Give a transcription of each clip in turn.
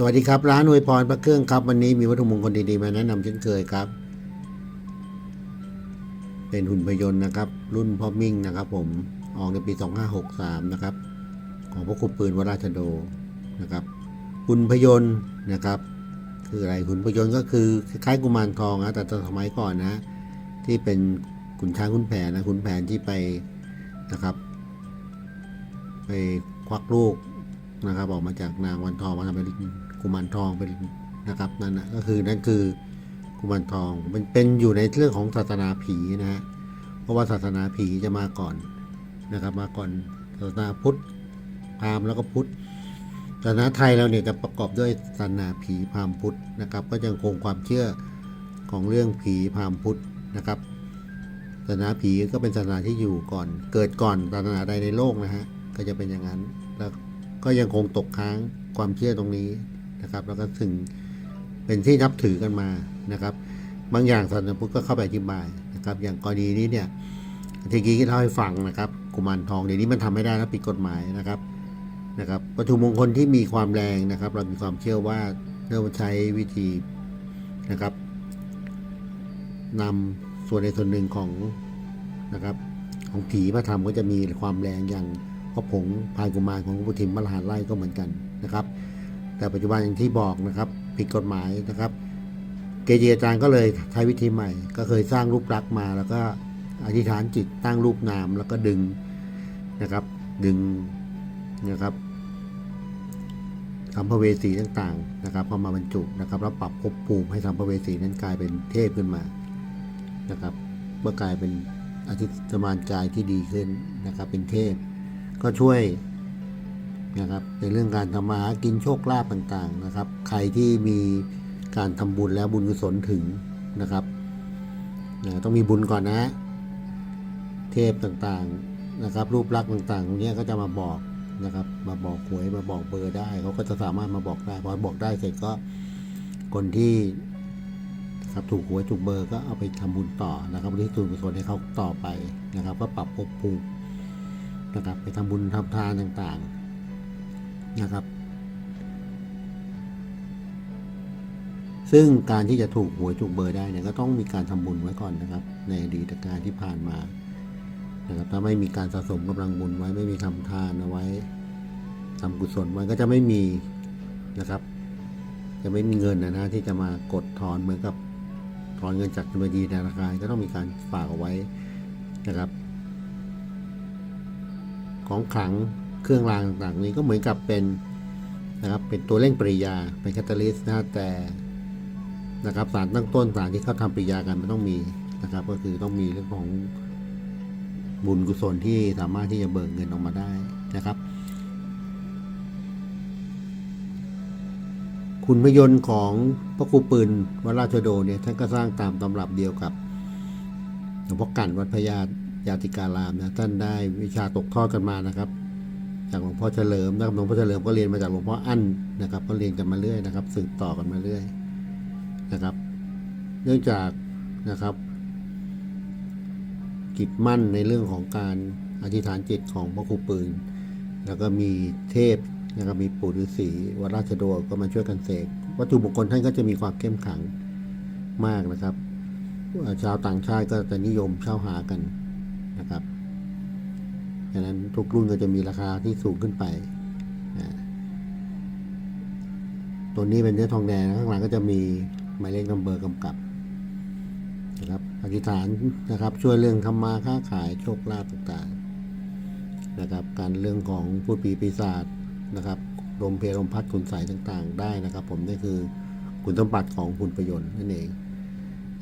สวัสดีครับ ร้านอวยพรพระเครื่องครับ วันนี้มีวัตถุมงคลดีๆมาแนะนำเช่นเคยครับ เป็นหุ่นพยนต์นะครับ รุ่นพ่อมิ่งนะครับ ผมออกในปี 2563 นะครับ ของพระครูปืนวราชโดนะครับหุ่นพยนต์นะครับ คืออะไรหุ่นพยนต์ก็คือคล้ายๆกุมารทองนะแต่สมัยก่อนนะ ที่เป็นขุนช้างขุนแผนนะขุนแผนที่ไปนะครับ ไปควักลูกนะครับออกมาจากนางวันทองมาทำเป็น กุมารทองเป็นนะครับนั่นนะก็คือนั่นคือกุมารทองมันเป็นอยู่ในเรื่องของศาสนาผีนะฮะเพราะว่าศาสนาผีจะมาก่อนนะครับ มาก่อนศาสนาพุทธพราหมณ์แล้วก็พุทธศาสนาไทยเราเนี่ยจะประกอบด้วยศาสนาผีพราหมณ์พุทธนะครับ ก็ยังคงความเชื่อของเรื่องผีพราหมณ์พุทธนะครับศาสนาผีก็เป็นศาสนาที่อยู่ก่อน เกิดก่อนศาสนาใดในโลกนะฮะก็จะเป็นอย่างนั้นแล้วก็ยังคงตกค้างความเชื่อตรงนี้ นะครับ แล้วก็ถึงเป็นที่นับถือกันมานะครับ บางอย่างศาสนาพุทธก็เข้าไปอธิบายนะครับ อย่างกรณีนี้เนี่ยทีกี้เล่าให้ฟังนะครับกุมารทองเดี๋ยวนี้มันทำไม่ได้นะผิดกฎหมายนะครับนะครับวัตถุมงคลที่มีความแรงนะครับ เรามีความเชื่อว่าเราใช้วิธีนะครับนำส่วนในส่วนหนึ่งของนะครับ ของผีมาทำก็จะมีความแรงอย่างพระผงพายกุมารของพุทธิมมหาไล่ก็เหมือนกันนะครับ แต่ปัจจุบันอย่างที่บอกนะครับผิดกฎหมายนะครับ เกจิอาจารย์ก็เลยใช้วิธีใหม่ ก็เคยสร้างรูปลักษ์มา แล้วก็อธิษฐานจิตตั้งรูปนาม แล้วก็ดึงนะครับ ดึงนะครับสัมภเวสีต่างๆนะครับเข้ามาบรรจุนะครับแล้วปรับภพภูมิให้สัมภเวสีนั้นกลายเป็นเทพขึ้นมานะครับเมื่อกลายเป็นอธิสมานกายที่ดีขึ้นนะครับ เป็นเทพ ก็ช่วย นะครับในเรื่องการทำมาหากินโชคลาภต่างๆนะครับ ใครที่มีการทำบุญแล้วบุญกุศลถึงนะครับนะต้องมีบุญก่อนนะ เทพต่างๆนะครับ รูปลักษณ์ต่างๆตรงเนี้ยก็จะมาบอกนะครับ มาบอกหวยมาบอกเบอร์ได้เขาก็จะสามารถมาบอกได้พอบอกได้เสร็จก็คนที่ครับถูกหวยถูกเบอร์ก็เอาไปทำบุญต่อนะครับบริสุทธิ์กุศลให้เขาต่อไปนะครับ ก็ปรับภพภูมินะครับ ไปทำบุญทำทานต่างๆ นะครับ ซึ่งการที่จะถูกหวยถูกเบอร์ได้เนี่ยก็ต้องมีการทำบุญไว้ก่อนนะครับ ในอดีตการที่ผ่านมานะครับถ้าไม่มีการสะสมกำลังบุญไว้ไม่มีทำทานเอาไว้ทำกุศลไว้ก็จะไม่มีนะครับ จะไม่มีเงินนะนะที่จะมากดถอนเหมือนกับถอนเงินจากบัญชีธนาคารก็ต้องมีการฝากเอาไว้นะครับ ของขลัง เครื่องรางต่างๆนี้ก็เหมือนกับเป็นนะครับเป็นตัวเร่งปริยาเป็นแคตตาลิสต์นะแต่นะครับสารตั้งต้นสารที่เขาทำปริยากันมันต้องมีนะครับ ก็คือต้องมีเรื่องของบุญกุศลที่สามารถที่จะเบิกเงินออกมาได้นะครับ คุณพยนต์ของพระครูปืนวัดราชโดเนี่ยท่านก็สร้างตามตำรับเดียวกับหลวงพ่อกันวัดพญายาติการามนะท่านได้วิชาตกทอดกันมานะครับ จากหลวงพ่อเฉลิมนะครับหลวงพ่อเฉลิมก็เรียนมาจากหลวงพ่ออั้นนะครับ ก็เรียนกันมาเรื่อยนะครับ สืบต่อกันมาเรื่อยนะครับ เนื่องจากนะครับ กิจมั่นในเรื่องของการอธิษฐานจิตของพระครูปืน แล้วก็มีเทพนะครับมีปู่ฤาษีวัดราชโดก็มาช่วยกันเสกวัตถุมงคลท่านก็จะมีความเข้มขังมากนะครับ ชาวต่างชาติก็จะนิยมเช่าหากันนะครับ ดังนั้นทุกรุ่นก็จะมีราคาที่สูงขึ้นไป ตัวนี้เป็นเนื้อทองแดงข้างหลังก็จะมีหมายเลขนัมเบอร์กำกับนะครับอธิษฐานนะครับช่วยเรื่องทำมาค้าขายโชคลาภต่างๆนะครับ การเรื่องของพูดผีปีศาจนะครับลมเพลลมพัดคุณใสต่างๆ ได้นะครับ ผมนี่คือคุณสมบัติของคุณประโยชน์นั่นเอง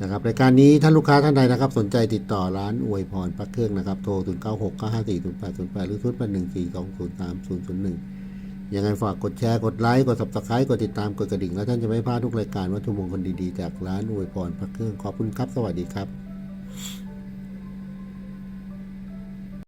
นะครับรายการนี้ท่านลูกค้าท่านใดนะครับ สนใจติดต่อร้านอวยพรพระเครื่องนะครับโทร 0 9 6 9 5 4 0 8 0 8 หรือ0 8 1 4 2 0 3 0 0 1ยังไงฝากกดแชร์กดไลค์กด subscribe กดติดตามกดกระดิ่ง แล้วท่านจะไม่พลาดทุกรายการวัตถุมงคลดีๆ จากร้านอวยพรพระเครื่องขอบคุณครับ สวัสดีครับ